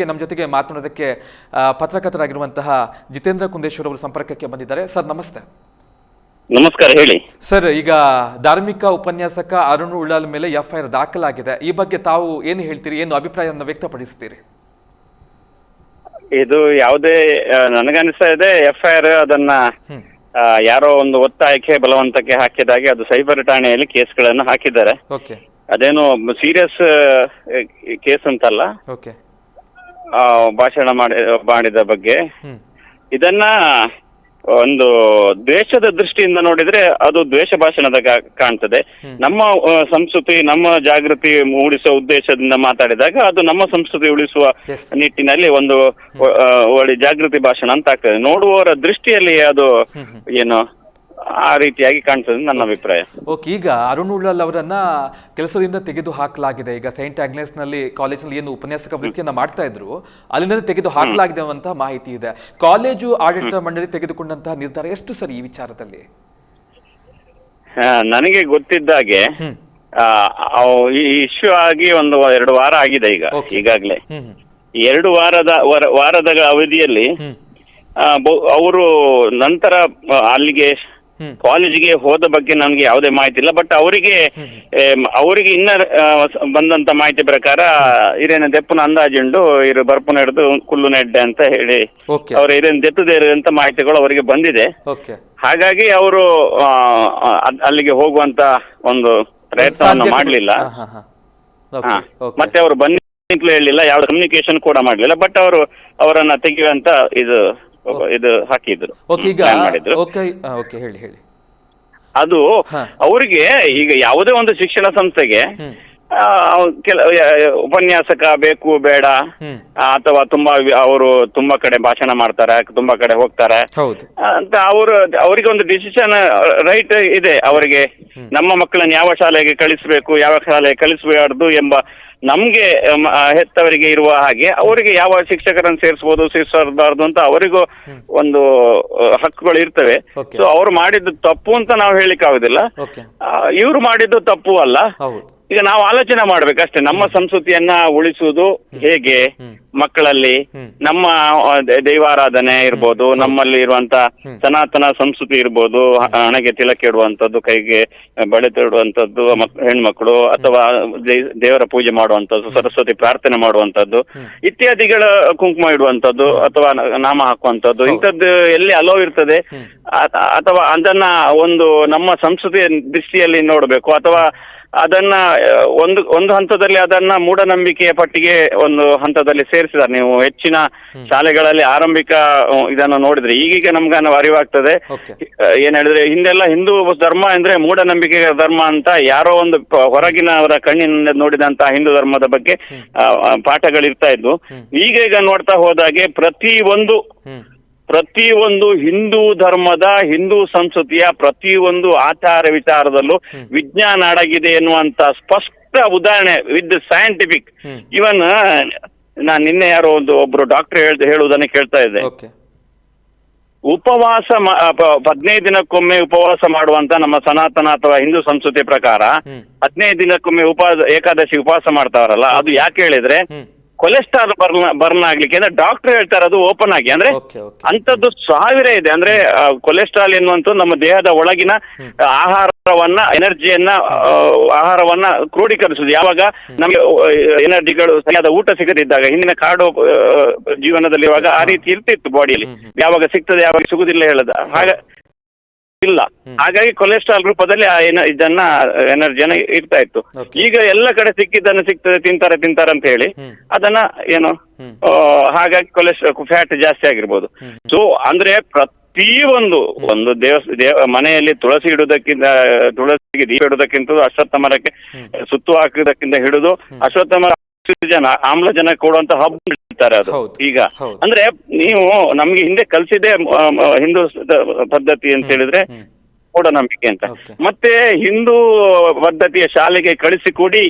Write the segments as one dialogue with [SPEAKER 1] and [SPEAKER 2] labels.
[SPEAKER 1] ನಮ್ಮ ಜೊತೆಗೆ ಮಾತನಾಡೋದಕ್ಕೆ ಪತ್ರಕರ್ತರಾಗಿರುವಂತಹ ಜಿತೇಂದ್ರ ಕುಂದೇಶ್ವರ್ ಅವರು ಸಂಪರ್ಕಕ್ಕೆ ಬಂದಿದ್ದಾರೆ. ಸರ್ ನಮಸ್ತೆ.
[SPEAKER 2] ನಮಸ್ಕಾರ ಹೇಳಿ.
[SPEAKER 1] ಸರ್ ಈಗ ಧಾರ್ಮಿಕ ಉಪನ್ಯಾಸಕ ಅರುಣ್ ಉಳ್ಳಾಲ್ ಮೇಲೆ ಎಫ್ಐಆರ್ ದಾಖಲಾಗಿದೆ. ಈ ಬಗ್ಗೆ ತಾವು ಏನು ಹೇಳ್ತೀರಿ? ಏನು ಅಭಿಪ್ರಾಯವನ್ನು ವ್ಯಕ್ತಪಡಿಸ್ತೀರಿ?
[SPEAKER 2] ಇದು ಯಾವುದೇ ನನಗನಿಸ್ತಾ ಇದೆ ಎಫ್ಐಆರ್ ಅದನ್ನ. ಯಾರೋ ಒಂದು ಒತ್ತಾಯಕ್ಕೆ ಬಲವಂತಕ್ಕೆ ಹಾಕಿದಾಗೆ ಅದು ಸೈಬರ್ ಠಾಣೆಯಲ್ಲಿ ಕೇಸ್ಗಳನ್ನು ಹಾಕಿದ್ದಾರೆ. ಅದೇನು ಸೀರಿಯಸ್ ಕೇಸ್ ಅಂತಲ್ಲ.
[SPEAKER 1] ಓಕೆ.
[SPEAKER 2] ಆ, ಭಾಷಣ ಮಾಡಿ ಮಾಡಿದ ಬಗ್ಗೆ.
[SPEAKER 1] ಹ್ಮ್.
[SPEAKER 2] ಇದನ್ನ ಒಂದು ದ್ವೇಷದ ದೃಷ್ಟಿಯಿಂದ ನೋಡಿದ್ರೆ ಅದು ದ್ವೇಷ ಭಾಷಣದ ಕಾ- ಕಾಣ್ತದೆ. ನಮ್ಮ ಆ, ಸಂಸ್ಕೃತಿ ನಮ್ಮ ಜಾಗೃತಿ ಮೂಡಿಸುವ ಉದ್ದೇಶದಿಂದ ಮಾತಾಡಿದಾಗ ಅದು ನಮ್ಮ ಸಂಸ್ಕೃತಿ ಉಳಿಸುವ
[SPEAKER 1] Yes.
[SPEAKER 2] ನಿಟ್ಟಿನಲ್ಲಿ ಒಂದು ಆ, ಒಳ್ಳೆ ಜಾಗೃತಿ ಭಾಷಣ ಅಂತ ಆಗ್ತದೆ. ನೋಡುವವರ ದೃಷ್ಟಿಯಲ್ಲಿ ಅದು ಏನು ಆ ರೀತಿಯಾಗಿ ಕಾಣ್ತದೆ ನನ್ನ ಅಭಿಪ್ರಾಯ.
[SPEAKER 1] ಓಕೆ ಈಗ ಅರುಣ್ ಉಳ್ಳಲ್ ಅವರನ್ನ ಕೆಲಸದಿಂದ ತೆಗೆದು ಹಾಕಲಾಗಿದೆ. ಈಗ ಸೈಂಟ್ ಆಗ್ನೆಸ್ನಲ್ಲಿ ಕಾಲೇಜಿನಲ್ಲಿ ಏನು ಉಪನ್ಯಾಸಕ ವೃತ್ತಿಯನ್ನ ಮಾಡ್ತಾ ಇದ್ರು ಅಲ್ಲಿಂದ ತೆಗೆದು ಹಾಕಲಾಗಿದೆ ಅಂತ ಮಾಹಿತಿ ಇದೆ. ಕಾಲೇಜು ಆಡಳಿತ ಮಂಡಳಿ ತೆಗೆದುಕೊಂಡಂತಹ ನಿರ್ಧಾರ ಎಷ್ಟು ಸರಿ ಈ ವಿಚಾರದಲ್ಲಿ?
[SPEAKER 2] ಆ, ನನಗೆ ಗೊತ್ತಿದ್ದಾಗೆ
[SPEAKER 1] ಹ್ಮ್.
[SPEAKER 2] ಆ, ಅವ್- ಈ ಇಶ್ಯೂ ಆಗಿ ಒಂದು ಎರಡು ವಾರ ಆಗಿದೆ ಈಗ
[SPEAKER 1] Okay.
[SPEAKER 2] ಈಗಾಗಲೇ.
[SPEAKER 1] ಹ್ಮ್ ಹ್ಮ್.
[SPEAKER 2] ಎರಡು ವಾರದ ವಾರ- ವಾರದ ಅವಧಿಯಲ್ಲಿ
[SPEAKER 1] ಹ್ಮ್.
[SPEAKER 2] ಅವರು ನಂತರ ಆ, ಅಲ್ಲಿಗೆ. ಕಾಲೇಜಿಗೆ ಹೋದ ಬಗ್ಗೆ ನನಗೆ ಯಾವುದೇ ಮಾಹಿತಿ ಇಲ್ಲ ಬಟ್ ಅವರಿಗೆ ಅವರಿಗೆ ಇನ್ನ ಬಂದಂತ ಮಾಹಿತಿ ಪ್ರಕಾರ ಇರೇನ ದೆಪ್ಪನ ಅಂದಾಜುಂಡು ಇರು ಬರ್ಪುನ ಹಿಡಿದು ಕುಲ್ಲು ನೆಡ್ಡೆ ಅಂತ ಹೇಳಿ ಅವ್ರ ಇರೇನ್ ದೆತ್ತದೇ ಅಂತ ಮಾಹಿತಿಗಳು ಅವರಿಗೆ ಬಂದಿದೆ. ಹಾಗಾಗಿ ಅವರು ಅಲ್ಲಿಗೆ ಹೋಗುವಂತ ಒಂದು ಪ್ರಯತ್ನವನ್ನು ಮಾಡಲಿಲ್ಲ. ಮತ್ತೆ ಅವರು ಬನ್ನಿಂತಲೂ ಹೇಳಿಲ್ಲ ಯಾವ ಕಮ್ಯುನಿಕೇಶನ್ ಕೂಡ ಮಾಡಲಿಲ್ಲ ಬಟ್ ಅವರು ಅವರನ್ನ ತೆಗೆಯುವಂತ ಇದು ಇದು ಹಾಕಿದ್ರು.
[SPEAKER 1] ಓಕೆ ಈಗ
[SPEAKER 2] plan ಮಾಡಿದ್ರು.
[SPEAKER 1] ಓಕೆ ಓಕೆ ಹೇಳಿ ಹೇಳಿ.
[SPEAKER 2] ಅದು
[SPEAKER 1] ಹಾ.
[SPEAKER 2] ಅವರಿಗೆ ಈಗ ಯಾವುದೇ ಒಂದು ಶಿಕ್ಷಣ ಸಂಸ್ಥೆಗೆ
[SPEAKER 1] ಹ್ಮ್.
[SPEAKER 2] ಆ, ಕೆಲ ಯ- ಉಪನ್ಯಾಸಕ ಬೇಕು ಬೇಡ.
[SPEAKER 1] ಹ್ಮ್.
[SPEAKER 2] ಆ, ಅಥವಾ ತುಂಬಾ ವಿ- ಅವರು ತುಂಬಾ ಕಡೆ ಭಾಷಣ ಮಾಡ್ತಾರೆ ತುಂಬಾ ಕಡೆ ಹೋಗ್ತಾರೆ.
[SPEAKER 1] ಹೌದು.
[SPEAKER 2] ಅಂತ ಅವರು ಅವರಿಗೆ ಒಂದು ಡಿಸಿಷನ್ ರೈಟ್ ಇದೆ ಅವರಿಗೆ. ನಮ್ಮ ಮಕ್ಕಳನ್ನ ಯಾವ ಶಾಲೆಗೆ ಕಳಿಸ್ಬೇಕು ಯಾವ ಶಾಲೆಗೆ ಕಳಿಸಬಾರ್ದು ಎಂಬ ನಮ್ಗೆ ಹೆತ್ತವರಿಗೆ ಇರುವ ಹಾಗೆ ಅವರಿಗೆ ಯಾವ ಶಿಕ್ಷಕರನ್ನು ಸೇರಿಸಬಹುದು ಸೇರಿಸಬಾರ್ದು ಅಂತ ಅವರಿಗೂ ಒಂದು ಹಕ್ಕುಗಳು ಇರ್ತವೆ. ಸೊ ಅವ್ರು ಮಾಡಿದ್ದು ತಪ್ಪು ಅಂತ ನಾವು ಹೇಳಿಕ್ ಆಗುದಿಲ್ಲ
[SPEAKER 1] ಓಕೆ
[SPEAKER 2] ಇವರು ಮಾಡಿದ್ದು ತಪ್ಪು ಅಲ್ಲ. ಈಗ ನಾವು ಆಲೋಚನೆ ಮಾಡ್ಬೇಕಷ್ಟೇ ನಮ್ಮ ಸಂಸ್ಕೃತಿಯನ್ನ ಉಳಿಸುವುದು ಹೇಗೆ. ಮಕ್ಕಳಲ್ಲಿ ನಮ್ಮ ದೈವಾರಾಧನೆ ಇರ್ಬೋದು ನಮ್ಮಲ್ಲಿ ಇರುವಂತ ಸನಾತನ ಸಂಸ್ಕೃತಿ ಇರ್ಬೋದು ಹಣೆಗೆ ತಿಲಕ ಇಡುವಂತದ್ದು ಕೈಗೆ ಬಳೆ ಇಡುವಂತದ್ದು ಮಕ್- ಹೆಣ್ಮಕ್ಳು ಅಥವಾ ದೇವರ ಪೂಜೆ ಮಾಡುವಂತದ್ದು ಸರಸ್ವತಿ ಪ್ರಾರ್ಥನೆ ಮಾಡುವಂತದ್ದು ಇತ್ಯಾದಿಗಳ ಕುಂಕುಮ ಇಡುವಂತದ್ದು ಅಥವಾ ನಾಮ ಹಾಕುವಂತದ್ದು ಇಂಥದ್ದು ಎಲ್ಲಿ ಅಲೋ ಇರ್ತದೆ ಅಥವಾ ಅದನ್ನ ಒಂದು ನಮ್ಮ ಸಂಸ್ಕೃತಿಯ ದೃಷ್ಟಿಯಲ್ಲಿ ನೋಡಬೇಕು ಅಥವಾ ಅದನ್ನ ಒಂದು ಒಂದು ಹಂತದಲ್ಲಿ ಅದನ್ನ ಮೂಢನಂಬಿಕೆಯ ಪಟ್ಟಿಗೆ ಒಂದು ಹಂತದಲ್ಲಿ ಸೇರಿಸಿದ್ದಾರೆ. ನೀವು ಹೆಚ್ಚಿನ ಶಾಲೆಗಳಲ್ಲಿ ಆರಂಭಿಕ ಇದನ್ನ ಇದನ್ನು ನೋಡಿದ್ರೆ ಈಗೀಗ ನಮ್ಗೆ ಅರಿವಾಗ್ತದೆ.
[SPEAKER 1] ಓಕೆ.
[SPEAKER 2] ಏನ್ ಹೇಳಿದ್ರೆ ಹಿಂದೆಲ್ಲ ಹಿಂದೂ ಧರ್ಮ ಅಂದ್ರೆ ಮೂಢನಂಬಿಕೆ ಧರ್ಮ ಅಂತ ಯಾರೋ ಒಂದು ಪ- ಹೊರಗಿನವರ ಕಣ್ಣಿನಿಂದ ನೋಡಿದಂತ ಹಿಂದೂ ಧರ್ಮದ ಬಗ್ಗೆ ಪಾಠಗಳಿರ್ತಾ ಇದ್ವು. ಈಗ ಈಗ ನೋಡ್ತಾ ಹೋದಾಗೆ ಪ್ರತಿ ಒಂದು
[SPEAKER 1] ಹ್ಮ್.
[SPEAKER 2] ಪ್ರತಿ ಒಂದು ಹಿಂದೂ ಧರ್ಮದ ಹಿಂದೂ ಸಂಸ್ಕೃತಿಯ ಪ್ರತಿ ಒಂದು ಆಚಾರ ವಿಚಾರದಲ್ಲೂ ವಿಜ್ಞಾನ ಅಡಗಿದೆ ಎನ್ನುವಂತ ಸ್ಪಷ್ಟ ಉದಾಹರಣೆ ವಿತ್ ಸೈಂಟಿಫಿಕ್. ಇವನ್ ನಾನ್ ನಿನ್ನೆ ಯಾರೋ ಒಂದು ಒಬ್ರು ಡಾಕ್ಟರ್ ಹೇಳ್ ಹೇಳುವುದನ್ನು ಕೇಳ್ತಾ ಇದ್ದೆ. ಉಪವಾಸ ಹದಿನೈದು ದಿನಕ್ಕೊಮ್ಮೆ ಉಪವಾಸ ಮಾಡುವಂತ ನಮ್ಮ ಸನಾತನ ಅಥವಾ ಹಿಂದೂ ಸಂಸ್ಕೃತಿ ಪ್ರಕಾರ ಹದಿನೈದು ದಿನಕ್ಕೊಮ್ಮೆ ಉಪವಾಸ ಏಕಾದಶಿ ಉಪವಾಸ ಮಾಡ್ತಾರಲ್ಲ ಅದು ಯಾಕೆ ಹೇಳಿದ್ರೆ ಕೊಲೆಸ್ಟ್ರಾಲ್ ಬರ್ನ್ ಬರ್ನ್ ಆಗ್ಲಿಕ್ಕೆ ಅಂದ್ರೆ ಡಾಕ್ಟರ್ ಹೇಳ್ತಾರೆ ಅದು ಓಪನ್ ಆಗಿ. ಅಂದ್ರೆ
[SPEAKER 1] ಓಕೆ ಓಕೆ
[SPEAKER 2] ಅಂತದ್ದು ಸಾವಿರ ಇದೆ. ಅಂದ್ರೆ ಆ, ಕೊಲೆಸ್ಟ್ರಾಲ್ ಎನ್ನುವಂತ ನಮ್ಮ ದೇಹದ ಒಳಗಿನ ಆಹಾರವನ್ನ ಎನರ್ಜಿಯನ್ನ ಆ, ಆಹಾರವನ್ನ ಕ್ರೋಢೀಕರಿಸುದು ಯಾವಾಗ ನಮಗೆ ಎನರ್ಜಿಗಳು ಸರಿಯಾದ ಊಟ ಸಿಗದಿದ್ದಾಗ ಹಿಂದಿನ ಕಾಡು ಆ, ಜೀವನದಲ್ಲಿ ಇವಾಗ ಆ ರೀತಿ ಇರ್ತಿತ್ತು ಬಾಡಿಯಲ್ಲಿ ಯಾವಾಗ ಸಿಗ್ತದೆ ಯಾವಾಗ ಸಿಗುದಿಲ್ಲ ಹೇಳದ. ಹಾಗ ಇಲ್ಲ. ಹಾಗಾಗಿ ಕೊಲೆಸ್ಟ್ರಾಲ್ ರೂಪದಲ್ಲಿ ಆ ಎನ- ಇದನ್ನ ಎನರ್ಜಿಯನ್ನ ಇರ್ತಾ ಇತ್ತು.
[SPEAKER 1] Okay.
[SPEAKER 2] ಈಗ ಎಲ್ಲ ಕಡೆ ಸಿಕ್ಕಿದ್ದನ್ನು ಸಿಗ್ತದೆ ತಿಂತಾರೆ ತಿಂತಾರೆ ಅಂತ ಹೇಳಿ
[SPEAKER 1] ಹ್ಮ್.
[SPEAKER 2] ಅದನ್ನ ಏನು
[SPEAKER 1] ಹ್ಮ್.
[SPEAKER 2] ಆ, ಹಾಗಾಗಿ ಕೊಲೆಸ್ಟ್ರಾಲ್ ಫ್ಯಾಟ್ ಜಾಸ್ತಿ ಆಗಿರ್ಬೋದು. ಸೊ ಅಂದ್ರೆ ಪ್ರತಿ ಒಂದು ಒಂದು ದೇವ ದೇವ ಮನೆಯಲ್ಲಿ ತುಳಸಿ ಇಡುವುದಕ್ಕಿಂತ ತುಳಸಿಗೆ ದೀಪ ಇಡುವುದಕ್ಕಿಂತ ಅಶ್ವತ್ಥ ಮರಕ್ಕೆ ಸುತ್ತು ಹಾಕುವುದಕ್ಕಿಂತ ಹಿಡಿದು ಅಶ್ವತ್ಥ ಮರ ಆಕ್ಸಿಜನ್ ಆಮ್ಲಜನ ಕೊಡುವಂತ ಹಬ್ ಇಡ್ತಾರೆ ಅದು ಈಗ ಅಂದ್ರೆ ನೀವು ನಮ್ಗೆ ಹಿಂದೆ ಕಲ್ಸಿದೆ ಹಿಂದೂ ಪದ್ಧತಿ ಅಂತ ಹೇಳಿದ್ರೆ. ಮೂಢನಂಬಿಕೆ ಅಂತ.
[SPEAKER 1] Okay.
[SPEAKER 2] ಮತ್ತೆ ಹಿಂದೂ ಪದ್ಧತಿಯ ಶಾಲೆಗೆ ಕಳಿಸಿ ಕೊಡಿ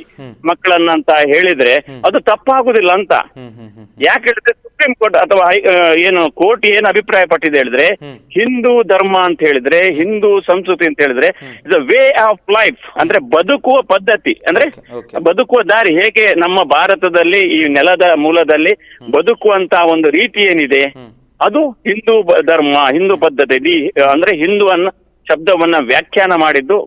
[SPEAKER 2] ಮಕ್ಕಳನ್ನಂತ ಹೇಳಿದ್ರೆ ಅದು ತಪ್ಪಾಗುದಿಲ್ಲ ಅಂತ.
[SPEAKER 1] ಹ್ಮ್ ಹ್ಮ್ ಹ್ಮ್
[SPEAKER 2] ಯಾಕೆ ಹೇಳಿದ್ರೆ ಸುಪ್ರೀಂ ಕೋರ್ಟ್ ಅಥವಾ ಹೈ- ಆ, ಏನು ಕೋರ್ಟ್ ಏನು ಅಭಿಪ್ರಾಯ ಪಟ್ಟಿದೆ ಹೇಳಿದ್ರೆ ಹಿಂದೂ ಧರ್ಮ ಅಂತ ಹೇಳಿದ್ರೆ ಹಿಂದೂ ಸಂಸ್ಕೃತಿ ಅಂತ ಹೇಳಿದ್ರೆ ಇಸ್ ವೇ ಆಫ್ ಲೈಫ್ ಅಂದ್ರೆ ಬದುಕುವ ಪದ್ಧತಿ. ಅಂದ್ರೆ
[SPEAKER 1] Okay, okay.
[SPEAKER 2] ಬದುಕುವ ದಾರಿ ಹೇಗೆ ನಮ್ಮ ಭಾರತದಲ್ಲಿ ಈ ನೆಲದ ಮೂಲದಲ್ಲಿ ಬದುಕುವಂತ ಒಂದು ರೀತಿ ಏನಿದೆ? ಅದು ಹಿಂದೂ ಬ- ಧರ್ಮ ಹಿಂದೂ ಪದ್ಧತಿ. ದಿ ಅಂದ್ರೆ ಹಿಂದೂವನ್ನ ಶಬ್ದವನ್ನ ವ್ಯಾಖ್ಯಾನ ಮಾಡಿದ್ದು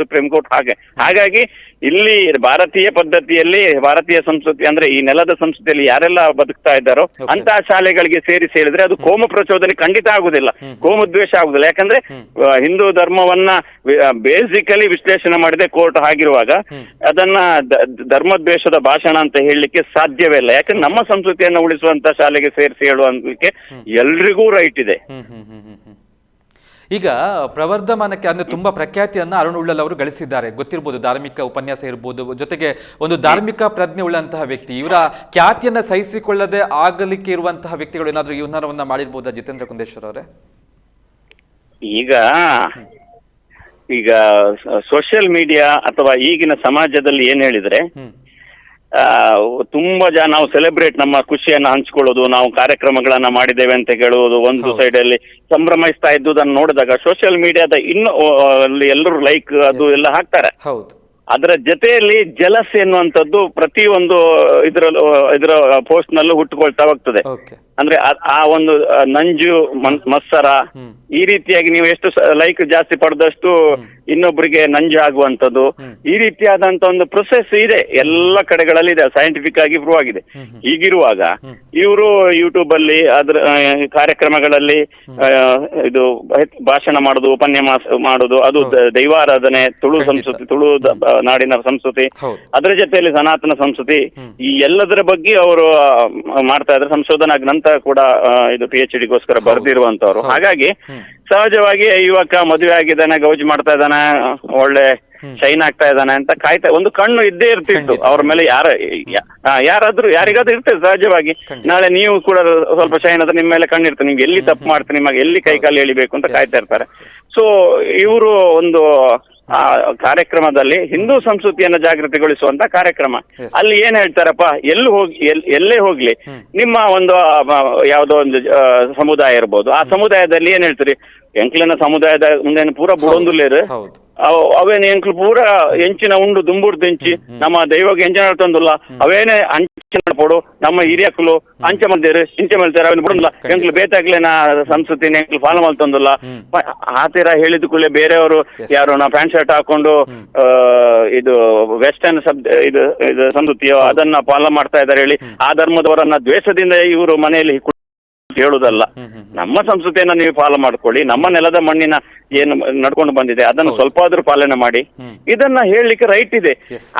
[SPEAKER 2] ಸುಪ್ರೀಂ ಕೋರ್ಟ್ ಹಾಗೆ. ಹಾಗಾಗಿ ಇಲ್ಲಿ ಭಾರತೀಯ ಪದ್ಧತಿಯಲ್ಲಿ ಭಾರತೀಯ ಸಂಸ್ಕೃತಿ ಅಂದ್ರೆ ಈ ನೆಲದ ಸಂಸ್ಕೃತಿಯಲ್ಲಿ ಯಾರೆಲ್ಲ ಬದುಕ್ತಾ ಇದ್ದಾರೋ. ಅಂತ ಶಾಲೆಗಳಿಗೆ ಸೇರಿಸಿ ಹೇಳಿದ್ರೆ ಅದು ಕೋಮ ಪ್ರಚೋದನೆ ಖಂಡಿತ ಆಗುದಿಲ್ಲ. ಕೋಮದ್ವೇಷ ಆಗುದಿಲ್ಲ. ಯಾಕಂದ್ರೆ ಹಿಂದೂ ಧರ್ಮವನ್ನ ಬೇಸಿಕಲಿ ವಿಶ್ಲೇಷಣೆ ಮಾಡಿದೆ ಕೋರ್ಟ್ ಆಗಿರುವಾಗ ಅದನ್ನ ಧರ್ಮದ್ವೇಷದ ಭಾಷಣ ಅಂತ ಹೇಳಲಿಕ್ಕೆ ಸಾಧ್ಯವೇ ಇಲ್ಲ. ಯಾಕಂದ್ರೆ ನಮ್ಮ ಸಂಸ್ಕೃತಿಯನ್ನ ಉಳಿಸುವಂತ ಶಾಲೆಗೆ ಸೇರಿಸಿ ಹೇಳುವಂತಕ್ಕೆ ಎಲ್ರಿಗೂ ರೈಟ್ ಇದೆ
[SPEAKER 1] ಹ್ಮ್ ಹ್ಮ್ ಹ್ಮ್ ಹ್ಮ್ ಹ್ಮ್. ಈಗ ಪ್ರವರ್ಧಮಾನಕ್ಕೆ ಅಂದ್ರೆ ತುಂಬಾ ಪ್ರಖ್ಯಾತಿಯನ್ನ ಅರುಣ್ ಉಳ್ಳಲ್ ಅವರು ಗಳಿಸಿದ್ದಾರೆ. ಗೊತ್ತಿರ್ಬೋದು ಧಾರ್ಮಿಕ ಉಪನ್ಯಾಸ ಇರ್ಬೋದು ಜೊತೆಗೆ ಒಂದು ಧಾರ್ಮಿಕ ಪ್ರಜ್ಞೆ ಉಳ್ಳಂತಹ ವ್ಯಕ್ತಿ. ಇವರ ಖ್ಯಾತಿಯನ್ನ ಸಹಿಸಿಕೊಳ್ಳದೆ ಆಗಲಿಕ್ಕೆ ಇರುವಂತಹ ವ್ಯಕ್ತಿಗಳು ಏನಾದರೂ ಯುನಾರವನ್ನ ಮಾಡಿರ್ಬೋದಾ ಜಿತೇಂದ್ರ ಕುಂದೇಶ್ವರ್ ಅವರೇ?
[SPEAKER 2] ಈಗ ಈಗ ಸೋಷಿಯಲ್ ಮೀಡಿಯಾ ಅಥವಾ ಈಗಿನ ಸಮಾಜದಲ್ಲಿ ಏನ್ ಹೇಳಿದ್ರೆ ತುಂಬಾ ಜನ ನಾವು ಸೆಲೆಬ್ರೇಟ್ ನಮ್ಮ ಖುಷಿಯನ್ನ ಹಂಚ್ಕೊಳ್ಳೋದು ನಾವು ಕಾರ್ಯಕ್ರಮಗಳನ್ನ ಮಾಡಿದ್ದೇವೆ ಅಂತ ಹೇಳುವುದು ಒಂದು. ಸೈಡ್ ಅಲ್ಲಿ ಸಂಭ್ರಮಿಸ್ತಾ ಇದ್ದುದನ್ನು ನೋಡಿದಾಗ ಸೋಷಿಯಲ್ ಮೀಡಿಯಾದ ಇನ್ನು ಅಲ್ಲಿ ಎಲ್ಲರೂ ಲೈಕ್ ಅದು ಎಲ್ಲ ಹಾಕ್ತಾರೆ. ಅದರ ಜೊತೆಯಲ್ಲಿ ಜಲಸ್ ಎನ್ನುವಂಥದ್ದು ಒಂದು ಇದರ ಇದರ ಪೋಸ್ಟ್ ನಲ್ಲೂ ಹುಟ್ಟುಕೊಳ್ತಾ ಹೋಗ್ತದೆ. ಅಂದ್ರೆ ಆ- ಆ ಒಂದು ಆ, ನಂಜು ಮನ್- ಮತ್ಸರ ಈ ರೀತಿಯಾಗಿ ನೀವು ಎಷ್ಟು ಲೈಕ್ ಜಾಸ್ತಿ ಪಡೆದಷ್ಟು ಇನ್ನೊಬ್ಬರಿಗೆ ನಂಜು ಆಗುವಂತದ್ದು ಈ ರೀತಿಯಾದಂತ ಒಂದು ಪ್ರೊಸೆಸ್ ಇದೆ. ಎಲ್ಲ ಕಡೆಗಳಲ್ಲಿ ಇದೆ. ಸೈಂಟಿಫಿಕ್ ಆಗಿ ಪ್ರೂವ್ ಆಗಿದೆ. ಹೀಗಿರುವಾಗ ಇವರು ಯೂಟ್ಯೂಬ್ ಅಲ್ಲಿ ಅದ್ರ ಆ, ಕಾರ್ಯಕ್ರಮಗಳಲ್ಲಿ ಆ, ಇದು ಭಾಷಣ ಮಾಡುದು ಉಪನ್ಯಾಸ ಮಾಡುದು ಅದು ದ- ದೈವಾರಾಧನೆ ತುಳು
[SPEAKER 1] ಖಂಡಿತ.
[SPEAKER 2] ಸಂಸ್ಕೃತಿ ತುಳು ದ- ನಾಡಿನ ಸಂಸ್ಕೃತಿ
[SPEAKER 1] ಹೌದು.
[SPEAKER 2] ಅದರ ಜೊತೆಯಲ್ಲಿ ಸನಾತನ ಸಂಸ್ಕೃತಿ ಈ ಎಲ್ಲದರ ಬಗ್ಗೆ ಅವರು ಮಾಡ್ತಾ ಇದ್ದಾರೆ. ಸಂಶೋಧನಾ ಗ್ರಂಥ ಕೂಡ ಇದು ಪಿ ಎಚ್ ಡಿಗೋಸ್ಕರ ಬರ್ದಿರುವಂತವ್ರು ಹಾಗಾಗಿ ಸಹಜವಾಗಿ ಯುವಕ ಮದುವೆ ಆಗಿದ್ದಾನೆ ಗೌಜ್ ಮಾಡ್ತಾ ಇದ್ದಾನೆ ಒಳ್ಳೆ ಶೈನ್ ಆಗ್ತಾ ಇದ್ದಾನೆ ಅಂತ ಕಾಯ್ತಾ ಒಂದು ಕಣ್ಣು ಇದ್ದೇ ಇರ್ತಿತ್ತು. ಅವ್ರ ಮೇಲೆ ಯಾರ ಯಾರಾದ್ರೂ ಯಾರಿಗಾದ್ರೂ ಇರ್ತದೆ ಸಹಜವಾಗಿ. ನಾಳೆ ನೀವು ಕೂಡ ಸ್ವಲ್ಪ ಶೈನ್ ಆದ್ರೆ ನಿಮ್ಮ ಮೇಲೆ ಕಣ್ಣಿರ್ತದೆ. ನಿಮ್ಗೆ ಎಲ್ಲಿ ತಪ್ಪು ಮಾಡ್ತೀನಿ ನಿಮಗೆ ಎಲ್ಲಿ ಕೈ ಕಾಲು ಎಳಿಬೇಕು ಅಂತ ಕಾಯ್ತಾ ಇರ್ತಾರೆ. ಸೊ ಇವರು ಒಂದು ಆ ಕಾರ್ಯಕ್ರಮದಲ್ಲಿ ಹಿಂದೂ ಸಂಸ್ಕೃತಿಯನ್ನ ಜಾಗೃತಿಗೊಳಿಸುವಂತ ಕಾರ್ಯಕ್ರಮ. ಅಲ್ಲಿ ಏನ್ ಹೇಳ್ತಾರಪ್ಪ? ಎಲ್ಲಿ ಹೋಗಿ ಎಲ್- ಎಲ್ಲೇ ಹೋಗ್ಲಿ. ನಿಮ್ಮ ಒಂದು ಯಾವ್ದೋ ಒಂದು ಸಮುದಾಯ ಇರ್ಬೋದು. ಆ ಸಮುದಾಯದಲ್ಲಿ ಏನ್ ಹೇಳ್ತೀರಿ? ಎಂಕ್ಲಿನ ಸಮುದಾಯದ ಮುಂದೆ ಪೂರ ಅವ್- ಅವೇನ್ ಎಂಕ್ಲು ಪೂರ ಎಂಚಿನ ಉಂಡು ದುಂಬುಡ್ ಎಂಚಿ. ನಮ್ಮ ದೈವಕ್ಕೆ ಎಂಚಿನ ತಂದುಲ್ಲ. ಅವೇನೆ ಹಿರಿಯಕ್ಕಲು ಅಂಚ ಮಲ್ದೇರು ಇಂಚ ಮಲ್ತೇರು ಅವನ್ ನಾ ಎಂಕ್ಲು ಬೇತಾಗ್ಲೇನ ಸಂಸ್ಕೃತಿನ ಎಂಕ್ಲು ಫಾಲೋ ಮಾಡ್ತಂದಲ್ಲ ಆ ತರ ಹೇಳಿದ ಕೂಡಲೇ ಬೇರೆಯವರು. ಯಾರು ನಾ ಪ್ಯಾಂಟ್ ಶರ್ಟ್ ಹಾಕೊಂಡು ಇದು ವೆಸ್ಟರ್ನ್ ಸಬ್ ಇದು ಇದು ಸಂಸ್ಕೃತಿಯೋ ಅದನ್ನ ಫಾಲೋ ಮಾಡ್ತಾ ಇದ್ದಾರೆ ಹೇಳಿ. ಆ ಧರ್ಮದವರನ್ನ ದ್ವೇಷದಿಂದ ಇವರು ಮನೆಯಲ್ಲಿ ಕು- ಹೇಳುದಲ್ಲ
[SPEAKER 1] ಹ್ಮ್ ಹ್ಮ್.
[SPEAKER 2] ನಮ್ಮ ಸಂಸ್ಕೃತಿಯನ್ನ ನೀವು ಫಾಲೋ ಮಾಡ್ಕೊಳ್ಳಿ. ನಮ್ಮ ನೆಲದ ಮಣ್ಣಿನ ಏನು ನಡ್ಕೊಂಡು ಬಂದಿದೆ ಅದನ್ನು. ಸ್ವಲ್ಪ ಆದ್ರೂ ಪಾಲನೆ ಮಾಡಿ. ಇದನ್ನ ಹೇಳಲಿಕ್ಕೆ ರೈಟ್ ಇದೆ.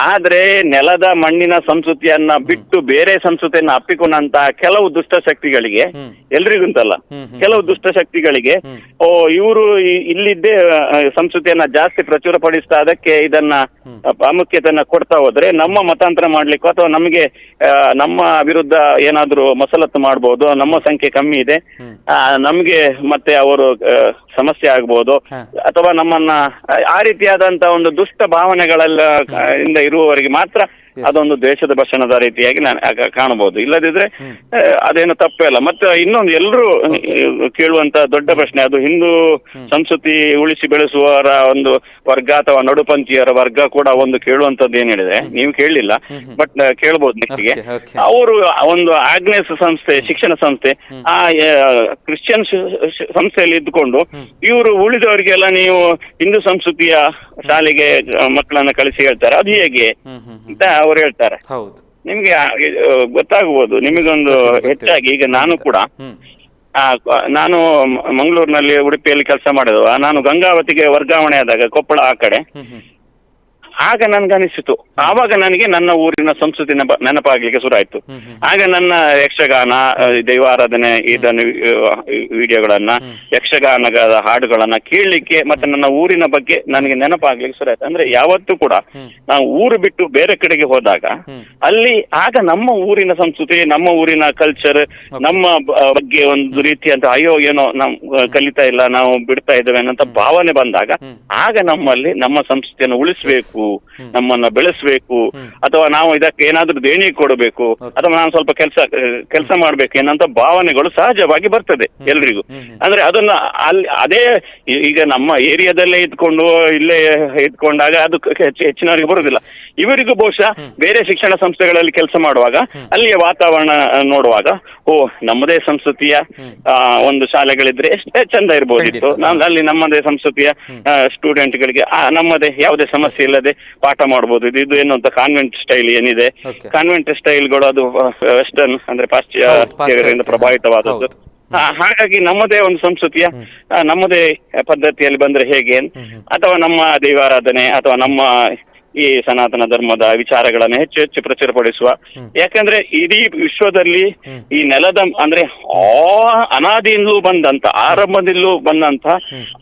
[SPEAKER 2] ಆದ್ರೆ ನೆಲದ ಮಣ್ಣಿನ ಸಂಸ್ಕೃತಿಯನ್ನ ಬಿಟ್ಟು ಬೇರೆ ಸಂಸ್ಕೃತಿಯನ್ನ ಅಪ್ಪಿಕೊಂಡಂತ ಕೆಲವು ದುಷ್ಟಶಕ್ತಿಗಳಿಗೆ
[SPEAKER 1] ಶಕ್ತಿಗಳಿಗೆ
[SPEAKER 2] ಎಲ್ರಿಗುಂಟಲ್ಲ
[SPEAKER 1] ಹ್ಮ್, ಹ್ಮ್.
[SPEAKER 2] ಕೆಲವು ದುಷ್ಟಶಕ್ತಿಗಳಿಗೆ
[SPEAKER 1] ಶಕ್ತಿಗಳಿಗೆ
[SPEAKER 2] ಓ ಇವರು ಇಲ್ಲಿದ್ದೇ ಸಂಸ್ಕೃತಿಯನ್ನ ಜಾಸ್ತಿ ಪ್ರಚುರಪಡಿಸ್ತಾ ಅದಕ್ಕೆ ಇದನ್ನ ಪ್ರಾಮುಖ್ಯತೆಯನ್ನ ಕೊಡ್ತಾ ಹೋದ್ರೆ ನಮ್ಮ ಮತಾಂತರ ಮಾಡ್ಲಿಕ್ಕೂ ಅಥವಾ ನಮಗೆ ನಮ್ಮ ವಿರುದ್ಧ ಏನಾದ್ರೂ ಮಸಲತ್ತು ಮಾಡ್ಬೋದು ನಮ್ಮ ಸಂಖ್ಯೆ ಕಮ್ಮಿ ಇದೆ. ನಮ್ಗೆ ಮತ್ತೆ ಅವರು ಸಮಸ್ಯೆ ಆಗ್ಬೋದು. ಅಥವಾ ನಮ್ಮನ್ನ ಆ, ರೀತಿಯಾದಂತ ಒಂದು ದುಷ್ಟ ಭಾವನೆಗಳೆಲ್ಲ ಇಂದ ಇರುವವರಿಗೆ ಮಾತ್ರ. ಅದೊಂದು ದ್ವೇಷದ ಭಾಷಣದ ರೀತಿಯಾಗಿ ನಾನು ಕಾಣಬಹುದು. ಇಲ್ಲದಿದ್ರೆ ಅದೇನು ತಪ್ಪೇ ಅಲ್ಲ. ಮತ್ತೆ ಇನ್ನೊಂದು ಎಲ್ಲರೂ ಕೇಳುವಂತ ದೊಡ್ಡ ಪ್ರಶ್ನೆ ಅದು ಹಿಂದೂ ಸಂಸ್ಕೃತಿ ಉಳಿಸಿ ಬೆಳೆಸುವವರ ಒಂದು ವರ್ಗ ಅಥವಾ ನಡುಪಂಥೀಯರ ವರ್ಗ ಕೂಡ ಒಂದು ಕೇಳುವಂತದ್ದು ಏನ್ ಹೇಳಿದೆ ನೀವು ಕೇಳಲಿಲ್ಲ ಬಟ್ ಕೇಳಬಹುದು ನೆಕ್ಸ್ಟ್ಗೆ. ಅವರು ಒಂದು ಆಗ್ನೇಸ್ ಸಂಸ್ಥೆ ಶಿಕ್ಷಣ ಸಂಸ್ಥೆ ಆ ಕ್ರಿಶ್ಚಿಯನ್ ಸಂಸ್ಥೆಯಲ್ಲಿ ಇದ್ದುಕೊಂಡು ಇವರು ಉಳಿದವರಿಗೆಲ್ಲ ನೀವು ಹಿಂದೂ ಸಂಸ್ಕೃತಿಯ ಶಾಲೆಗೆ ಮಕ್ಕಳನ್ನ ಕಳಿಸಿ ಹೇಳ್ತಾರೆ. ಅದು ಹೇಗೆ? ಅಂತ ಅವ್ರು ಹೇಳ್ತಾರೆ.
[SPEAKER 1] ಹೌದು.
[SPEAKER 2] ನಿಮ್ಗೆ ಆ, ಗೊತ್ತಾಗಬಹುದು ನಿಮಗೊಂದು. ಹೆಚ್ಚಾಗಿ ಈಗ ನಾನು ಕೂಡ ನಾನು ಮಂಗಳೂರಿನಲ್ಲಿ ಉಡುಪಿಯಲ್ಲಿ ಕೆಲಸ ಮಾಡಿದವ ನಾನು ಗಂಗಾವತಿಗೆ ವರ್ಗಾವಣೆ ಆದಾಗ ಕೊಪ್ಪಳ ಆ ಕಡೆ. ಆಗ ನನ್ಗನಿಸಿತು. ಆವಾಗ ನನಗೆ ನನ್ನ ಊರಿನ ಸಂಸ್ಕೃತಿ ನೆಪ- ನೆನಪಾಗ್ಲಿಕ್ಕೆ ಶುರು ಆಯ್ತು. ಆಗ ನನ್ನ ಯಕ್ಷಗಾನ ದೈವಾರಾಧನೆ ಇದನ್ನು ವಿಡಿಯೋಗಳನ್ನ ಯಕ್ಷಗಾನಗಳ ಹಾಡುಗಳನ್ನ ಕೇಳಲಿಕ್ಕೆ ಮತ್ತೆ ನನ್ನ ಊರಿನ ಬಗ್ಗೆ ನನಗೆ ನೆನಪಾಗ್ಲಿಕ್ಕೆ ಶುರು ಆಯ್ತು ಅಂದ್ರೆ ಯಾವತ್ತೂ ಕೂಡ. ನಾವು ಊರು ಬಿಟ್ಟು ಬೇರೆ ಕಡೆಗೆ ಹೋದಾಗ ಅಲ್ಲಿ ಆಗ ನಮ್ಮ ಊರಿನ ಸಂಸ್ಕೃತಿ ನಮ್ಮ ಊರಿನ ಕಲ್ಚರ್ ನಮ್ಮ ಬಗ್ಗೆ ಒಂದು ರೀತಿಯಂತ ಅಯ್ಯೋ ಏನೋ ನಾವು ಕಲಿತಾ ಇಲ್ಲ ನಾವು ಬಿಡ್ತಾ ಇದ್ದೇವೆ ಅನ್ನೋ ಭಾವನೆ ಬಂದಾಗ ಆಗ ನಮ್ಮಲ್ಲಿ ನಮ್ಮ ಸಂಸ್ಕೃತಿಯನ್ನು ಉಳಿಸಬೇಕು. ಮಾಡಬೇಕು ನಮ್ಮನ್ನ ಬೆಳೆಸಬೇಕು ಅಥವಾ ನಾವು ಇದಕ್ಕೆ ಏನಾದ್ರೂ ದೇಣಿ ಕೊಡಬೇಕು ಅಥವಾ ನಾನು ಸ್ವಲ್ಪ ಕೆಲಸ ಕೆಲಸ ಮಾಡ್ಬೇಕು ಏನಂತ ಭಾವನೆಗಳು ಸಹಜವಾಗಿ ಬರ್ತದೆ ಎಲ್ರಿಗೂ. ಅಂದ್ರೆ ಅದನ್ನ ಅಲ್ಲಿ ಅದೇ ಈಗ ನಮ್ಮ ಏರಿಯಾದಲ್ಲೇ ಇದ್ಕೊಂಡು ಇಲ್ಲೇ ಇದ್ಕೊಂಡಾಗ ಅದು ಹೆಚ್ಚು- ಹೆಚ್ಚಿನವರಿಗೆ ಬರುದಿಲ್ಲ. ಇವರಿಗೂ ಬಹುಶಃ ಬೇರೆ ಶಿಕ್ಷಣ ಸಂಸ್ಥೆಗಳಲ್ಲಿ ಕೆಲಸ ಮಾಡುವಾಗ ಅಲ್ಲಿಯ ವಾತಾವರಣ ನೋಡುವಾಗ ಓ ನಮ್ಮದೇ ಸಂಸ್ಕೃತಿಯ ಆ, ಒಂದು ಶಾಲೆಗಳಿದ್ರೆ ಎಷ್ಟೇ ಚಂದ ಇರ್ಬೋದಿತ್ತು. ನಾನು ಅಲ್ಲಿ ನಮ್ಮದೇ ಸಂಸ್ಕೃತಿಯ ಸ್ಟೂಡೆಂಟ್ ಗಳಿಗೆ ಆ, ನಮ್ಮದೇ ಯಾವುದೇ ಸಮಸ್ಯೆ ಇಲ್ಲದೆ ಪಾಠ ಮಾಡಬಹುದು ಇದು ಇದು ಏನು ಅಂತ ಕಾನ್ವೆಂಟ್ ಸ್ಟೈಲ್ ಏನಿದೆ. ಕಾನ್ವೆಂಟ್ ಸ್ಟೈಲ್ಗಳು ಅದು ವೆಸ್ಟರ್ನ್ ಅಂದ್ರೆ ಪಾಶ್ಚಾತ್ಯರಿಂದ
[SPEAKER 1] ಪಾಶ್ಚಾತ್ಯ.
[SPEAKER 2] ಪ್ರಭಾವಿತವಾದದ್ದು. ಹಾಗಾಗಿ ನಮ್ಮದೇ ಒಂದು ಸಂಸ್ಕೃತಿಯ ನಮ್ಮದೇ ಪದ್ಧತಿಯಲ್ಲಿ ಬಂದ್ರೆ ಹೇಗೆ? ಅಥವಾ ನಮ್ಮ ದೈವಾರಾಧನೆ ಅಥವಾ ನಮ್ಮ ಈ ಸನಾತನ ಧರ್ಮದ ವಿಚಾರಗಳನ್ನು ಹೆಚ್ಚು ಹೆಚ್ಚು ಪ್ರಚುರಪಡಿಸುವ. ಯಾಕಂದ್ರೆ ಇಡೀ ವಿಶ್ವದಲ್ಲಿ ಈ ನೆಲದ ಅಂದ್ರೆ ಆ ಅನಾದಿಯಿಂದಲೂ ಬಂದಂತ ಆರಂಭದಿಂದಲೂ ಬಂದಂತ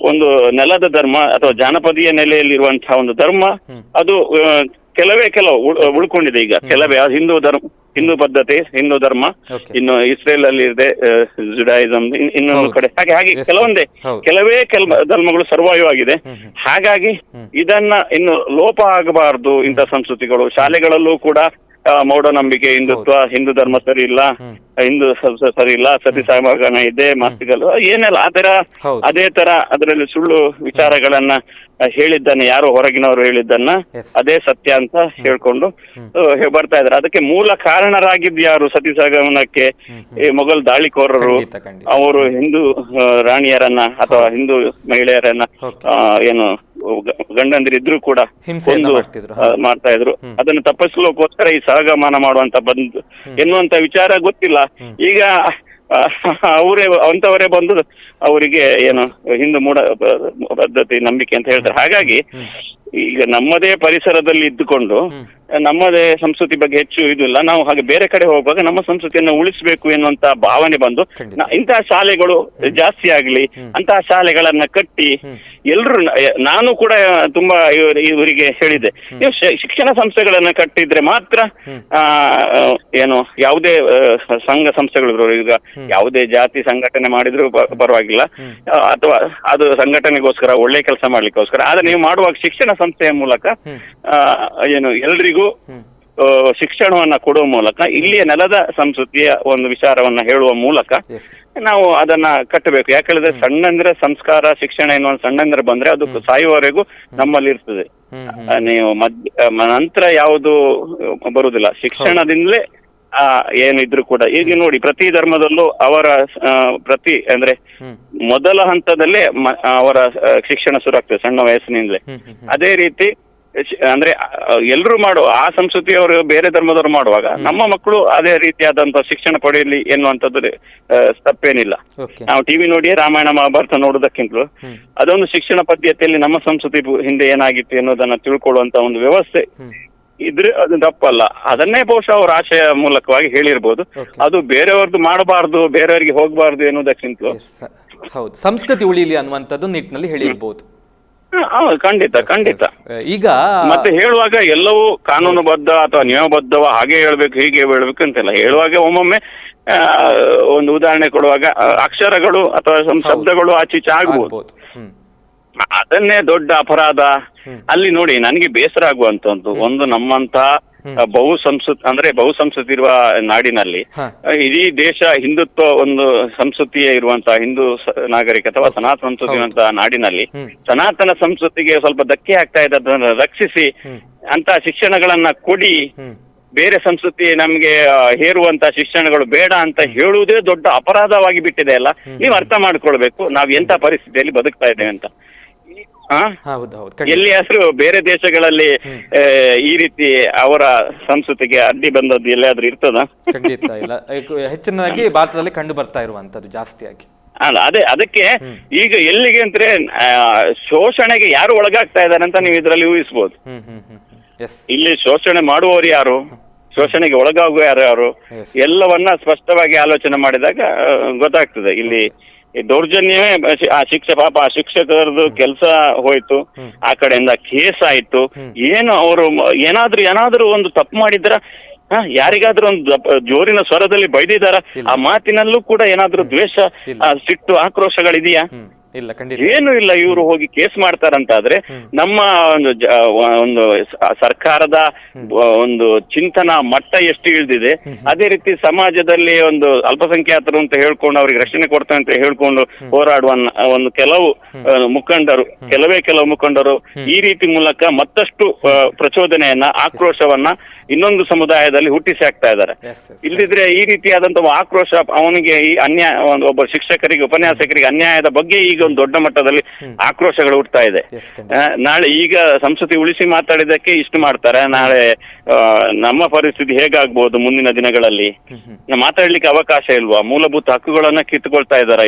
[SPEAKER 2] ಒಂದು ನೆಲದ ಧರ್ಮ ಅಥವಾ ಜಾನಪದೀಯ ನೆಲೆಯಲ್ಲಿರುವಂತಹ ಒಂದು ಧರ್ಮ ಅದು ಕೆಲವೇ ಕೆಲವು ಉಳ್- ಉಳ್ಕೊಂಡಿದೆ ಈಗ. ಕೆಲವೇ ಹಿಂದೂ ಧರ್ಮ ಹಿಂದೂ ಪದ್ಧತಿ ಹಿಂದೂ ಧರ್ಮ
[SPEAKER 1] Okay.
[SPEAKER 2] ಇನ್ನು ಇಸ್ರೇಲ್ ಅಲ್ಲಿ ಇದೆ ಜುಡಾಯಿಸಂ ಇನ್ನೊಂದು
[SPEAKER 1] ಹೌದು.
[SPEAKER 2] ಕಡೆ. ಹಾಗೆ ಹಾಗೆ
[SPEAKER 1] Yes,
[SPEAKER 2] ಕೆಲವೊಂದೇ
[SPEAKER 1] ಹೌದು.
[SPEAKER 2] ಕೆಲವೇ ಕೆಲ ಧರ್ಮಗಳು ಸರ್ವೈವ್ ಆಗಿದೆ. ಹಾಗಾಗಿ ಇದನ್ನ ಇನ್ನು ಲೋಪ ಆಗಬಾರದು ಇಂಥ ಸಂಸ್ಕೃತಿಗಳು. ಶಾಲೆಗಳಲ್ಲೂ ಕೂಡ ಮೂಢನಂಬಿಕೆ ಹಿಂದುತ್ವ ಹಿಂದೂ. ಧರ್ಮ ಸರಿ ಇಲ್ಲ ಹಿಂದೂ ಸರಿ ಇಲ್ಲ ಸತಿ ಸಹಗಮನ ಇದೆ ಮಾತುಗಳು ಏನೆಲ್ಲ ಆ ತರ ಅದೇ ತರ ಅದರಲ್ಲಿ ಸುಳ್ಳು ವಿಚಾರಗಳನ್ನ ಹೇಳಿದ್ದನ್ನ ಯಾರು ಹೊರಗಿನವರು ಹೇಳಿದ್ದನ್ನ ಅದೇ ಸತ್ಯ ಅಂತ ಹೇಳ್ಕೊಂಡು ಬರ್ತಾ ಇದ್ದಾರೆ. ಅದಕ್ಕೆ ಮೂಲ ಕಾರಣರಾಗಿದ್ದ ಯಾರು ಸತಿ ಈ ಮೊಘಲ್ ದಾಳಿಕೋರರು. ಅವರು ಹಿಂದೂ ರಾಣಿಯರನ್ನ ಅಥವಾ ಹಿಂದೂ. ಮಹಿಳೆಯರನ್ನ ಆ, ಏನು ಗಂಡಂದಿರಿದ್ರು ಕೂಡ
[SPEAKER 1] ಹಿಂಸೆಯನ್ನ
[SPEAKER 2] ಕೊಂದು,
[SPEAKER 1] ಮಾಡ್ತಿದ್ರು,
[SPEAKER 2] ಆ, ಮಾಡ್ತಾ ಇದ್ರು ಅದನ್ನ ತಪ್ಪಿಸ್ಲಿಕ್ಕೋಸ್ಕರ ಈ ಸಹಗಮನ ಮಾಡುವಂತ ಬಂದು ಎನ್ನುವಂತ ವಿಚಾರ ಗೊತ್ತಿಲ್ಲ. ಈಗ ಆ, ಅವರೇ ಅಂತವರೇ ಬಂದು ಅವರಿಗೆ ಏನು ಹಿಂದೂ ಮೂಢ ಪದ್ಧತಿ ನಂಬಿಕೆ ಅಂತ ಹೇಳ್ತಾರೆ. ಹಾಗಾಗಿ ಈಗ ನಮ್ಮದೇ ಪರಿಸರದಲ್ಲಿ ಇದ್ದುಕೊಂಡು ನಮ್ಮದೇ ಸಂಸ್ಕೃತಿ ಬಗ್ಗೆ ಹೆಚ್ಚು ಇದು ಇಲ್ಲ. ನಾವು ಹಾಗೆ ಬೇರೆ ಕಡೆ ಹೋಗುವಾಗ ನಮ್ಮ ಸಂಸ್ಕೃತಿಯನ್ನು ಉಳಿಸಬೇಕು ಎನ್ನುವಂತ ಭಾವನೆ ಬಂದು. ಇಂತಹ ಶಾಲೆಗಳು ಜಾಸ್ತಿ ಆಗ್ಲಿ ಅಂತಹ ಶಾಲೆಗಳನ್ನ ಕಟ್ಟಿ ಎಲ್ರು ನಾನು ಕೂಡ ತುಂಬಾ ಇವ್ರ- ಇವರಿಗೆ ಹೇಳಿದೆ ನೀವು ಶಿಕ್ಷಣ ಸಂಸ್ಥೆಗಳನ್ನ ಕಟ್ಟಿದ್ರೆ ಮಾತ್ರ ಆ, ಏನು ಯಾವುದೇ ಸಂಘ ಸಂಸ್ಥೆಗಳು ಈಗ ಯಾವುದೇ ಜಾತಿ ಸಂಘಟನೆ ಮಾಡಿದ್ರು ಪರವಾಗಿಲ್ಲ. ಅಥವಾ ಅದು ಸಂಘಟನೆಗೋಸ್ಕರ ಒಳ್ಳೆ ಕೆಲಸ ಮಾಡ್ಲಿಕ್ಕೋಸ್ಕರ. ಆದ್ರೆ ನೀವು ಮಾಡುವಾಗ ಶಿಕ್ಷಣ ಸಂಸ್ಥೆಯ ಮೂಲಕ ಏನು ಎಲ್ರಿಗೂ ಶಿಕ್ಷಣವನ್ನ ಕೊಡುವ ಮೂಲಕ ಇಲ್ಲಿಯ ನೆಲದ ಸಂಸ್ಕೃತಿಯ ಒಂದು ವಿಚಾರವನ್ನ ಹೇಳುವ ಮೂಲಕ ನಾವು ಅದನ್ನ ಕಟ್ಟಬೇಕು. ಯಾಕಂದ್ರೆ ಸಣ್ಣಂದ್ರೆ ಸಂಸ್ಕಾರ ಶಿಕ್ಷಣ ಎನ್ನುವ ಸಣ್ಣಂದ್ರೆ ಬಂದ್ರೆ ಅದು ಸಾಯುವವರೆಗೂ ನಮ್ಮಲ್ಲಿ ಇರ್ತದೆ. ನೀವು ಮಧ್ಯ ನಂತರ ಯಾವುದು ಬರುವುದಿಲ್ಲ. ಶಿಕ್ಷಣದಿಂದಲೇ ಏನಿದ್ರು ಕೂಡ. ಈಗ ನೋಡಿ ಪ್ರತಿ ಧರ್ಮದಲ್ಲೂ ಅವರ ಆ, ಪ್ರತಿ ಅಂದ್ರೆ ಮೊದಲ ಹಂತದಲ್ಲೇ ಅವರ ಶಿಕ್ಷಣ ಶುರು ಆಗ್ತದೆ ಸಣ್ಣ ವಯಸ್ಸಿನಿಂದಲೇ. ಅದೇ ರೀತಿ ಅಂದ್ರೆ ಎಲ್ಲರೂ ಮಾಡುವ ಆ ಸಂಸ್ಕೃತಿಯವರು ಬೇರೆ ಧರ್ಮದವರು ಮಾಡುವಾಗ ನಮ್ಮ ಮಕ್ಕಳು ಅದೇ ರೀತಿಯಾದಂತ ಶಿಕ್ಷಣ ಪಡೆಯಲಿ ಎನ್ನುವಂಥದ್ದು ಆ, ತಪ್ಪೇನಿಲ್ಲ. ನಾವು ಟಿವಿ ನೋಡಿ ರಾಮಾಯಣ ಮಹಾಭಾರತ ನೋಡುದಕ್ಕಿಂತಲೂ ಅದೊಂದು ಶಿಕ್ಷಣ ಪದ್ಧತಿಯಲ್ಲಿ ನಮ್ಮ ಸಂಸ್ಕೃತಿ ಹಿಂದೆ ಏನಾಗಿತ್ತು ಎನ್ನುವುದನ್ನ ತಿಳ್ಕೊಳ್ಳುವಂತ ಒಂದು ವ್ಯವಸ್ಥೆ ಇದ್ರೆ ಅದು ತಪ್ಪಲ್ಲ. ಅದನ್ನೇ ಬಹುಶಃ ಅವ್ರ ಆಶಯ ಮೂಲಕವಾಗಿ ಹೇಳಿರ್ಬೋದು.
[SPEAKER 1] Okay.
[SPEAKER 2] ಅದು ಬೇರೆಯವ್ರದ್ದು ಮಾಡಬಾರ್ದು ಬೇರೆಯವರಿಗೆ ಹೋಗಬಾರ್ದು
[SPEAKER 1] ಎನ್ನುವುದಕ್ಕಿಂತ ಹೌದು. ಸಂಸ್ಕೃತಿ ಉಳಿಲಿ ಅನ್ನುವಂಥದ್ದು ನಿಟ್ಟಿನಲ್ಲಿ ಹೇಳಿರ್ಬೋದು.
[SPEAKER 2] ಹ, ಹೌದು, ಖಂಡಿತ ಖಂಡಿತ.
[SPEAKER 1] Yes. ಈಗ
[SPEAKER 2] ಮತ್ತೆ ಹೇಳುವಾಗ ಎಲ್ಲವೂ ಕಾನೂನುಬದ್ಧ ಅಥವಾ ನಿಯಮಬದ್ಧವ ಹಾಗೆ ಹೇಳ್ಬೇಕು ಹೀಗೆ ಹೇಳ್ಬೇಕು ಅಂತಿಲ್ಲ. ಹೇಳುವಾಗ ಒಮ್ಮೊಮ್ಮೆ ಆ, ಒಂದು ಉದಾಹರಣೆ ಕೊಡುವಾಗ ಆ, ಅಕ್ಷರಗಳು ಅಥವಾ ಶಬ್ದಗಳು ಆಚೀಚೆ ಆಗ್ಬೋದು.
[SPEAKER 1] ಆಗ್ಬೋದು. ಹ್ಮ್.
[SPEAKER 2] ಅದನ್ನೇ ದೊಡ್ಡ ಅಪರಾಧ. ಅಲ್ಲಿ ನೋಡಿ ನನಗೆ ಬೇಸರ ಆಗುವಂತದ್ದು ಒಂದು ನಮ್ಮಂತ ಬಹು ಸಂಸ್ಕೃತಿ ಅಂದ್ರೆ ಬಹು ಸಂಸ್ಕೃತಿ ಇರುವ ನಾಡಿನಲ್ಲಿ. ಇಡೀ ದೇಶ ಹಿಂದುತ್ವ ಒಂದು ಸಂಸ್ಕೃತಿಯೇ ಇರುವಂತಹ ಹಿಂದೂ ನಾಗರಿಕ ಅಥವಾ ಸನಾತನ ಸಂಸ್ಕೃತಿ ಇರುವಂತಹ ನಾಡಿನಲ್ಲಿ ಸನಾತನ ಸಂಸ್ಕೃತಿಗೆ ಸ್ವಲ್ಪ ಧಕ್ಕೆ ಆಗ್ತಾ ಇದೆ ಅದನ್ನ ರಕ್ಷಿಸಿ ಅಂತ ಶಿಕ್ಷಣಗಳನ್ನ ಕೊಡಿ. ಬೇರೆ ಸಂಸ್ಕೃತಿ ನಮ್ಗೆ ಹೇರುವಂತ ಶಿಕ್ಷಣಗಳು ಬೇಡ ಅಂತ ಹೇಳುವುದೇ ದೊಡ್ಡ ಅಪರಾಧವಾಗಿ ಬಿಟ್ಟಿದೆ ಅಲ್ಲ? ನೀವು ಅರ್ಥ ಮಾಡ್ಕೊಳ್ಬೇಕು. ನಾವ್ ಎಂತ ಪರಿಸ್ಥಿತಿಯಲ್ಲಿ ಬದುಕ್ತಾ ಇದ್ದೇವೆ ಅಂತ. ಆ?
[SPEAKER 1] ಹೌದು ಹೌದು. ಖಂಡಿತ.
[SPEAKER 2] ಎಲ್ಲಿಯಾದ್ರೂ ಬೇರೆ ದೇಶಗಳಲ್ಲಿ ಆ, ಈ ರೀತಿ ಅವರ ಸಂಸ್ಕೃತಿಗೆ ಅಡ್ಡಿ ಬಂದದ್ದು ಎಲ್ಲಿಯಾದ್ರೂ ಇರ್ತದ?
[SPEAKER 1] ಖಂಡಿತ ಇಲ್ಲ. ಹೆಚ್ಚಿನದಾಗಿ ಭಾರತದಲ್ಲಿ ಕಂಡು ಬರ್ತಾ ಇರುವಂತದ್ದು ಜಾಸ್ತಿಯಾಗಿ.
[SPEAKER 2] ಅಲ್ಲ ಅದೇ ಅದಕ್ಕೆ ಈಗ ಎಲ್ಲಿಗೆ ಅಂದ್ರೆ ಆ, ಶೋಷಣೆಗೆ ಯಾರು ಒಳಗಾಗ್ತಾ ಇದ್ದಾರೆ ಅಂತ ನೀವು ಇದರಲ್ಲಿ ಊಹಿಸಬಹುದು
[SPEAKER 1] ಹ್ಮ್ ಹ್ಮ್ ಹ್ಮ್ ಎಸ್
[SPEAKER 2] ಇಲ್ಲಿ ಶೋಷಣೆ ಮಾಡುವವರು ಯಾರು? ಶೋಷಣೆಗೆ ಒಳಗಾಗುವ ಯಾರು ಯಾರು?
[SPEAKER 1] Yes.
[SPEAKER 2] ಎಲ್ಲವನ್ನ ಸ್ಪಷ್ಟವಾಗಿ ಆಲೋಚನೆ ಮಾಡಿದಾಗ ಆ, ಗೊತ್ತಾಗ್ತದೆ. ಇಲ್ಲಿ ಈ ದೌರ್ಜನ್ಯವೇ ಆ ಶಿಕ್ಷಕ ಪಾಪ ಆ ಶಿಕ್ಷಕರದ್ದು ಕೆಲಸ ಹೋಯ್ತು ಆ ಕಡೆಯಿಂದ ಕೇಸ್ ಆಯ್ತು ಏನು ಅವರು ಏನಾದ್ರೂ ಏನಾದ್ರೂ ಒಂದು ತಪ್ಪು ಮಾಡಿದ್ರ ಹ, ಯಾರಿಗಾದ್ರೂ ಒಂದು ಜೋರಿನ ಸ್ವರದಲ್ಲಿ ಬೈದಿದಾರ ಆ ಮಾತಿನಲ್ಲೂ ಕೂಡ ಏನಾದ್ರೂ ದ್ವೇಷ ಸಿಟ್ಟು ಆಕ್ರೋಶಗಳಿದೆಯಾ?
[SPEAKER 1] ಇಲ್ಲ ಖಂಡಿತ.
[SPEAKER 2] ಏನು ಇಲ್ಲ ಇವರು ಹೋಗಿ ಕೇಸ್ ಮಾಡ್ತಾರಂತಾದ್ರೆ ನಮ್ಮ ಒಂದು ಜ- ಒಂದು ಸ- ಸರ್ಕಾರದ ಒಂದು ಚಿಂತನ ಮಟ್ಟ ಎಷ್ಟು ಇಳಿದಿದೆ ಅದೇ ರೀತಿ ಸಮಾಜದಲ್ಲಿ ಒಂದು ಅಲ್ಪಸಂಖ್ಯಾತರು ಅಂತ ಹೇಳ್ಕೊಂಡು ಅವ್ರಿಗೆ ರಕ್ಷಣೆ ಕೊಡ್ತಾರೆ ಅಂತ ಹೇಳ್ಕೊಂಡು ಹೋರಾಡುವ ನ- ಒಂದು ಕೆಲವು ಆ, ಮುಖಂಡರು ಕೆಲವೇ ಕೆಲವು ಮುಖಂಡರು ಈ ರೀತಿ ಮೂಲಕ ಮತ್ತಷ್ಟು ಆ, ಪ್ರಚೋದನೆಯನ್ನ ಆಕ್ರೋಶವನ್ನ ಇನ್ನೊಂದು ಸಮುದಾಯದಲ್ಲಿ ಹುಟ್ಟಿಸಿ ಹಾಕ್ತಾ ಇದ್ದಾರೆ.
[SPEAKER 1] ಇಲ್ಲಿದ್ರೆ
[SPEAKER 2] ಇಲ್ಲದಿದ್ರೆ ಈ ರೀತಿಯಾದಂತಹ ಆಕ್ರೋಶ ಅವನಿಗೆ ಈ ಅನ್ಯಾಯ ಒಂದು ಒಬ್ಬ ಶಿಕ್ಷಕರಿಗೆ ಉಪನ್ಯಾಸಕರಿಗೆ ಅನ್ಯಾಯದ ಬಗ್ಗೆ ಈಗ ಒಂದು ದೊಡ್ಡ ಮಟ್ಟದಲ್ಲಿ ಆಕ್ರೋಶಗಳು ಹುಟ್ಟುತ್ತಾ ಇದೆ. ನಾಳೆ ಈಗ ಸಂಸ್ಕೃತಿ ಉಳಿಸಿ ಮಾತಾಡಿದಕ್ಕೆ ಇಷ್ಟು ಮಾಡ್ತಾರೆ. ನಾಳೆ ನಮ್ಮ ಪರಿಸ್ಥಿತಿ ಹೇಗಾಗ್ಬೋದು ಮುಂದಿನ ದಿನಗಳಲ್ಲಿ? ಮಾತಾಡ್ಲಿಕ್ಕೆ ಅವಕಾಶ ಇಲ್ವಾ? ಮೂಲಭೂತ ಹಕ್ಕುಗಳನ್ನ ಕಿತ್ಕೊಳ್ತಾ ಇದ್ದಾರೆ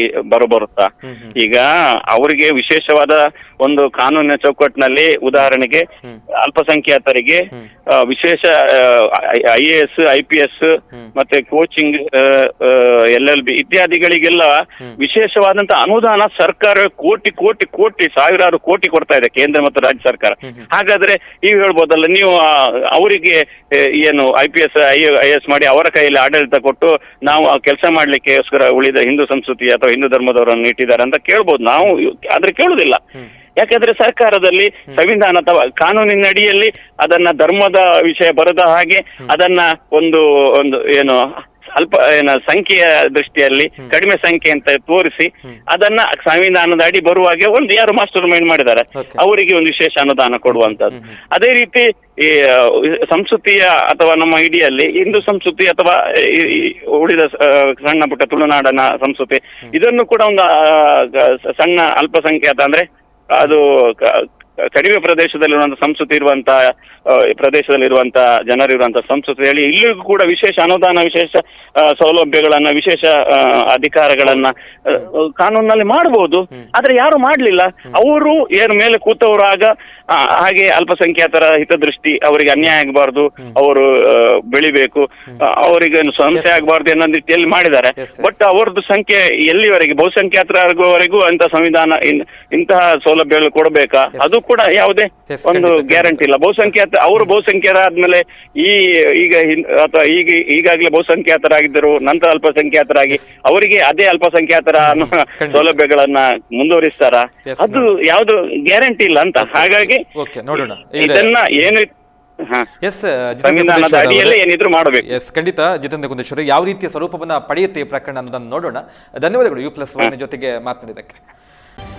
[SPEAKER 2] ಈ ಬರುತ್ತಾ ಈಗ ಅವರಿಗೆ ವಿಶೇಷವಾದ ಒಂದು ಕಾನೂನಿನ ಚೌಕಟ್ಟಿನಲ್ಲಿ ಉದಾಹರಣೆಗೆ ಅಲ್ಪಸಂಖ್ಯಾತರಿಗೆ ವಿಶೇಷ I A S I P S ಮತ್ತೆ ಕೋಚಿಂಗ್ ಎಲ್ ಎಲ್ ಬಿ ಇತ್ಯಾದಿಗಳಿಗೆಲ್ಲ ವಿಶೇಷವಾದಂತ ಅನುದಾನ ಸರ್ಕಾರ ಕೋಟಿ ಕೋಟಿ ಕೋಟಿ ಸಾವಿರಾರು ಕೋಟಿ ಕೊಡ್ತಾ ಇದೆ ಕೇಂದ್ರ ಮತ್ತು ರಾಜ್ಯ ಸರ್ಕಾರ. ಹಾಗಾದ್ರೆ ನೀವು ಹೇಳ್ಬೋದಲ್ಲ ನೀವು ಆ, ಅವರಿಗೆ ಏನು I P S I I S ಮಾಡಿ ಅವರ ಕೈಯಲ್ಲಿ ಆಡಳಿತ ಕೊಟ್ಟು ನಾವು ಕೆಲಸ ಮಾಡ್ಲಿಕ್ಕೆಗೋಸ್ಕರ ಉಳಿದ ಹಿಂದೂ ಸಂಸ್ಕೃತಿ ಅಥವಾ ಹಿಂದೂ ಧರ್ಮದವರನ್ನು ಇಟ್ಟಿದ್ದಾರೆ ಅಂತ ಕೇಳ್ಬೋದು. ನಾವು ಆದ್ರೆ ಕೇಳುದಿಲ್ಲ ಯಾಕಂದ್ರೆ ಸರ್ಕಾರದಲ್ಲಿ ಸಂವಿಧಾನ ಅಥವಾ ಕಾನೂನಿನ ಅಡಿಯಲ್ಲಿ ಅದನ್ನ ಧರ್ಮದ ವಿಷಯ ಬರದ ಹಾಗೆ ಅದನ್ನ ಒಂದು ಒಂದು ಏನು ಅಲ್ಪ ಏನ ಸಂಖ್ಯೆಯ ದೃಷ್ಟಿಯಲ್ಲಿ ಕಡಿಮೆ ಸಂಖ್ಯೆ ಅಂತ ತೋರಿಸಿ ಅದನ್ನ ಸಂವಿಧಾನದ ಅಡಿ ಬರುವಾಗೆ ಒಂದು ಯಾರು ಮಾಸ್ಟರ್ ಮೈಂಡ್ ಮಾಡಿದ್ದಾರೆ. ಅವರಿಗೆ ಒಂದು ವಿಶೇಷ ಅನುದಾನ ಕೊಡುವಂತದ್ದು ಅದೇ ರೀತಿ ಈ ಸಂಸ್ಕೃತಿಯ ಅಥವಾ ನಮ್ಮ ಇಡಿಯಲ್ಲಿ ಹಿಂದೂ ಸಂಸ್ಕೃತಿ ಅಥವಾ ಉಳಿದ ಸಣ್ಣ ಪುಟ್ಟ ತುಳುನಾಡನ ಸಂಸ್ಕೃತಿ ಇದನ್ನು ಕೂಡ ಒಂದು ಸಣ್ಣ ಅಲ್ಪಸಂಖ್ಯಾತ ಅಂದ್ರೆ ಅದು ಕಡಿಮೆ ಪ್ರದೇಶದಲ್ಲಿರುವಂತ ಸಂಸ್ಕೃತಿ ಇರುವಂತ ಪ್ರದೇಶದಲ್ಲಿ ಪ್ರದೇಶದಲ್ಲಿರುವಂತ ಜನರಿರುವಂತ ಸಂಸ್ಕೃತಿ ಹೇಳಿ ಇಲ್ಲಿಗೂ ಕೂಡ ವಿಶೇಷ ಅನುದಾನ ವಿಶೇಷ ಸೌಲಭ್ಯಗಳನ್ನ ವಿಶೇಷ ಅಧಿಕಾರಗಳನ್ನ ಕಾನೂನಿನಲ್ಲಿ ಮಾಡಬಹುದು ಆದ್ರೆ ಯಾರು ಮಾಡ್ಲಿಲ್ಲ. ಅವರು ಏನು ಮೇಲೆ ಕೂತವರು ಆಗ ಹಾಗೆ ಅಲ್ಪಸಂಖ್ಯಾತರ ಹಿತದೃಷ್ಟಿ ಅವರಿಗೆ ಅನ್ಯಾಯ ಆಗಬಾರ್ದು. ಅವರು ಬೆಳಿಬೇಕು. ಅವರಿಗೆ ಸಮಸ್ಯೆ ಆಗಬಾರ್ದು ಅನ್ನೋ ರೀತಿಯಲ್ಲಿ ಮಾಡಿದ್ದಾರೆ. ಬಟ್ ಅವರದ್ದು ಸಂಖ್ಯೆ ಎಲ್ಲಿವರೆಗೆ? ಬಹುಸಂಖ್ಯಾತರವರೆಗೂ ಅಂತ ಸಂವಿಧಾನ ಇನ್- ಇಂತಹ ಸೌಲಭ್ಯಗಳು ಕೊಡಬೇಕಾ? ಅದು ಕೂಡ ಯಾವುದೇ ಒಂದು. ಗ್ಯಾರಂಟಿ ಇಲ್ಲ. ಬಹುಸಂಖ್ಯಾತ ಅವರು ಬಹುಸಂಖ್ಯಾತರಾದ್ಮೇಲೆ ಈ ಈಗ ಅಥವಾ ಈಗ ಈಗಾಗಲೇ ಬಹುಸಂಖ್ಯಾತರಾಗಿದ್ದರು ನಂತರ ಅಲ್ಪಸಂಖ್ಯಾತರಾಗಿ ಅವರಿಗೆ ಅದೇ ಅಲ್ಪಸಂಖ್ಯಾತರ ಅನ್ನೋ. ಸೌಲಭ್ಯಗಳನ್ನ ಮುಂದುವರಿಸ್ತಾರ? ಅದು ಯಾವ್ದು ಗ್ಯಾರಂಟಿ ಇಲ್ಲ ಅಂತ. ಹಾಗಾಗಿ
[SPEAKER 1] ನೋಡೋಣ.
[SPEAKER 2] ಇದನ್ನ ಏನು
[SPEAKER 1] ಎಸ್
[SPEAKER 2] ಏನಿದ್ರು ಮಾಡಬೇಕು.
[SPEAKER 1] ಎಸ್ ಖಂಡಿತ ಜಿತೇಂದ್ರ ಗುಂದೇಶ್ವರ ಯಾವ ರೀತಿಯ ಸ್ವರೂಪವನ್ನ ಪಡೆಯುತ್ತೆ ಈ ಪ್ರಕರಣ ಅನ್ನೋದನ್ನು ನೋಡೋಣ. ಧನ್ಯವಾದಗಳು. ಯು ಪ್ಲಸ್ ಒನ್ ಜೊತೆಗೆ ಮಾತನಾಡಿದ್ದಕ್ಕೆ.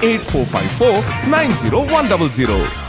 [SPEAKER 3] 98454 90100.